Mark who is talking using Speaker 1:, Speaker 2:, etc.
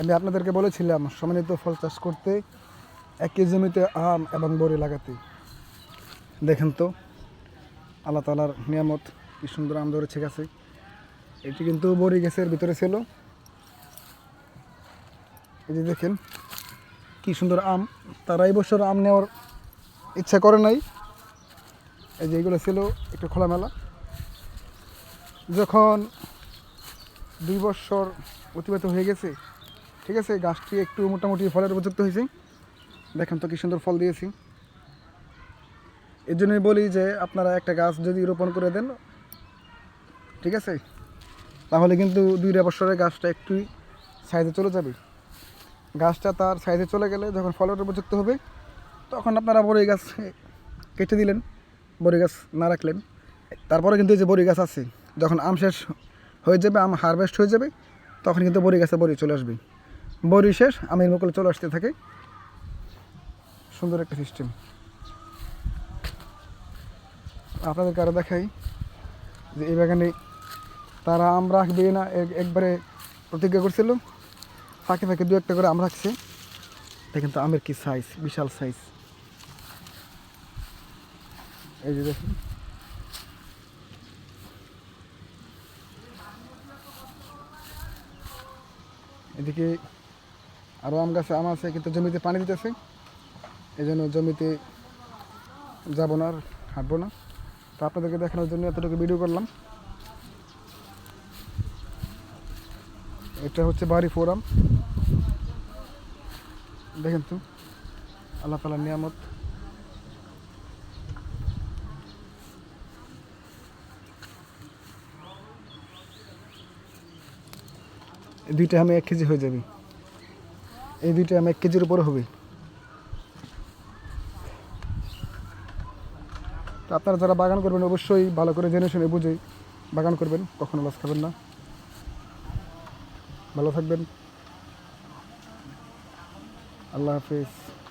Speaker 1: আমি আপনাদেরকে বলেছিলাম সম্মানিত ফল চাষ করতে একই জমিতে আম এবং বড়ি লাগাতে। দেখেন তো, আল্লাহ তালার নিয়ামত, কি সুন্দর আম ধরেছে গাছে। এটি কিন্তু বড়ি গাছের ভিতরে ছিল। এই যে দেখেন, কি সুন্দর আম। তারা এই বছর আম নেওয়ার ইচ্ছা করে নাই। এই যে এগুলো ছিল একটু খোলামেলা। যখন দুই বছর অতিবাহিত হয়ে গেছে ঠিক আছে, গাছটি একটু মোটামুটি ফলের উপযুক্ত হয়েছে। দেখেন তো কি সুন্দর ফল দিয়েছি। এর জন্যই বলি যে, আপনারা একটা গাছ যদি রোপণ করে দেন, ঠিক আছে, তাহলে কিন্তু দুইটা বছরের গাছটা একটু সাইজে চলে যাবে। গাছটা তার সাইজে চলে গেলে যখন ফলের উপযুক্ত হবে, তখন আপনারা বড়ি গাছ কেটে দিলেন, বড়ি গাছ না রাখলেন। তারপরে কিন্তু যে বড়ি গাছ আছে, যখন আম শেষ হয়ে যাবে, আম হারভেস্ট হয়ে যাবে, তখন কিন্তু বড়ি গাছে বড়ি চলে আসবে। বড়ি শেষ আমের মুকুলে চলে আসতে থাকে। সুন্দর একটা সিস্টেম আপনাদেরকে আরও দেখাই যে এই বাগানে তারা আম রাখবে না একবারে প্রতিজ্ঞা করছিল। ফাঁকে ফাঁকে দু একটা করে আম রাখছে। দেখেন তো আমের কি সাইজ বিশাল সাইজ এই যে দেখুন। এদিকে আরও আম গাছে আম আছে, কিন্তু জমিতে পানি দিতেছে। এই জন্য জমিতে যাব না আর হাঁটবো না। তো আপনাদেরকে দেখানোর জন্য এতটুকু ভিডিও করলাম। এটা হচ্ছে বাড়ি ফোরাম দেখেন তো, আল্লাহ তালার নিয়ামত। দুইটা আমি এক কেজি হয়ে যাবে। এই দুইটা আমি এক কেজির উপরে হবে। তো আপনারা যারা বাগান করবেন, অবশ্যই ভালো করে জেনে শুনে বুঝে বাগান করবেন, কখনো লস খাবেন না। ভালো থাকবেন। আল্লাহ হাফিজ।